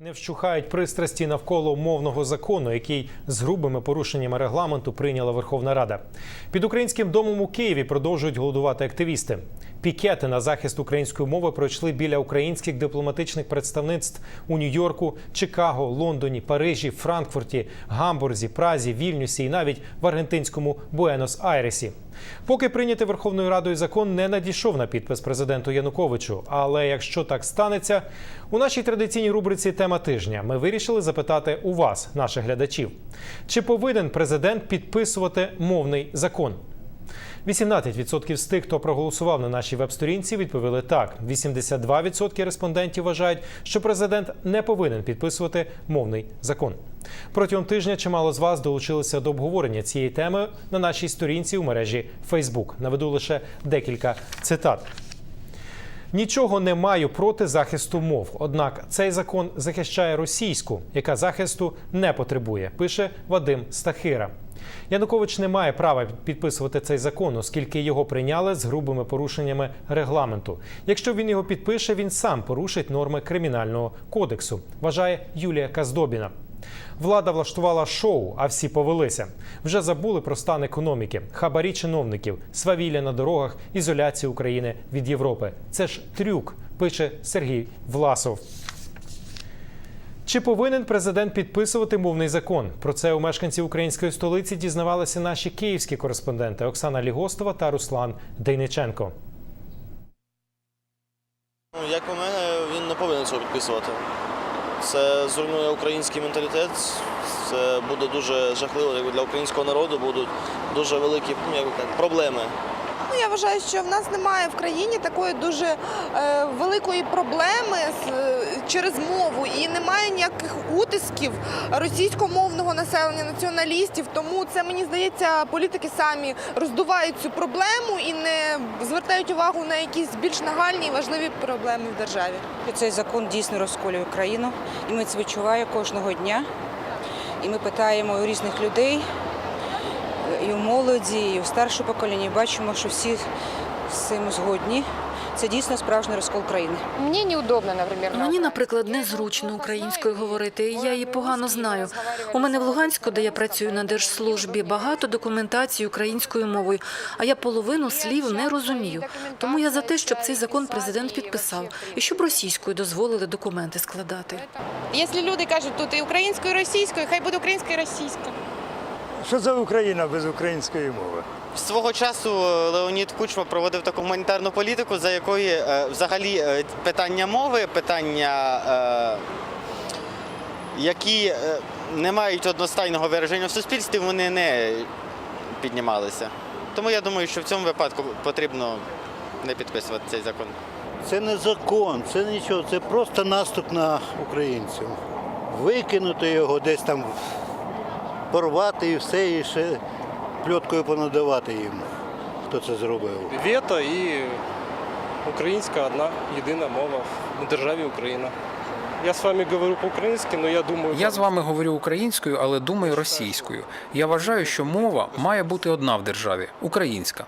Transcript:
Не вщухають пристрасті навколо мовного закону, який з грубими порушеннями регламенту прийняла Верховна Рада. Під українським домом у Києві продовжують голодувати активісти. Пікети на захист української мови пройшли біля українських дипломатичних представництв у Нью-Йорку, Чикаго, Лондоні, Парижі, Франкфурті, Гамбурзі, Празі, Вільнюсі і навіть в аргентинському Буенос-Айресі. Поки прийнятий Верховною Радою закон не надійшов на підпис президенту Януковичу. Але якщо так станеться, у нашій традиційній рубриці Тема тижня ми вирішили запитати у вас, наших глядачів, чи повинен президент підписувати мовний закон? 18% з тих, хто проголосував на нашій веб-сторінці, відповіли так. 82% респондентів вважають, що президент не повинен підписувати мовний закон. Протягом тижня чимало з вас долучилися до обговорення цієї теми на нашій сторінці у мережі Facebook. Наведу лише декілька цитат. Нічого не маю проти захисту мов. Однак цей закон захищає російську, яка захисту не потребує, пише Вадим Стахира. Янукович не має права підписувати цей закон, оскільки його прийняли з грубими порушеннями регламенту. Якщо він його підпише, він сам порушить норми кримінального кодексу, вважає Юлія Каздобіна. Влада влаштувала шоу, а всі повелися. Вже забули про стан економіки, хабарі чиновників, свавілля на дорогах, ізоляцію України від Європи. Це ж трюк, пише Сергій Власов. Чи повинен президент підписувати мовний закон? Про це у мешканців української столиці дізнавалися наші київські кореспонденти Оксана Лігостова та Руслан Дейниченко. Ну, Як у мене, він не повинен цього підписувати. Це зруйнує український менталітет. Це буде дуже жахливо для українського народу, будуть дуже великі ну, як проблеми. Ну, я вважаю, що в нас немає в країні такої дуже е, великої проблеми з, е, через мову і немає ніяких утисків російськомовного населення, націоналістів. Тому це мені здається, політики самі роздувають цю проблему і не звертають увагу на якісь більш нагальні і важливі проблеми в державі. Цей закон дійсно розколює країну, і ми це відчуваємо кожного дня. І ми питаємо у різних людей, і у молоді, і у старшого покоління, і бачимо, що всі з цим згодні. Це дійсно справжній розкол країни. Мне неудобно, например. Мені, наприклад, незручно українською говорити. і Я її погано знаю. У мене в Луганську, де я працюю на держслужбі, багато документації українською мовою, а я половину слів не розумію. Тому я за те, щоб цей закон президент підписав і щоб російською дозволили документи складати. Якщо люди кажуть тут і українською, і російською, хай буде українською і російською. Що за Україна без української мови? Свого часу е, Леонід Кучма проводив таку гуманітарну політику, за якої е, взагалі е, питання мови, питання, які не мають одностайного вираження в суспільстві, вони не піднімалися. Тому я думаю, що в цьому випадку потрібно не підписувати цей закон. Це не закон, це нічого, це просто наступ на українців. Викинути його десь там, порвати і все, і ще пльоткою понадавати їм, хто це зробив. Віта і українська одна єдина мова в державі Україна. Я з вами говорю по-українськи, але я думаю. Я з вами говорю українською, але думаю російською. Я вважаю, що мова має бути одна в державі українська.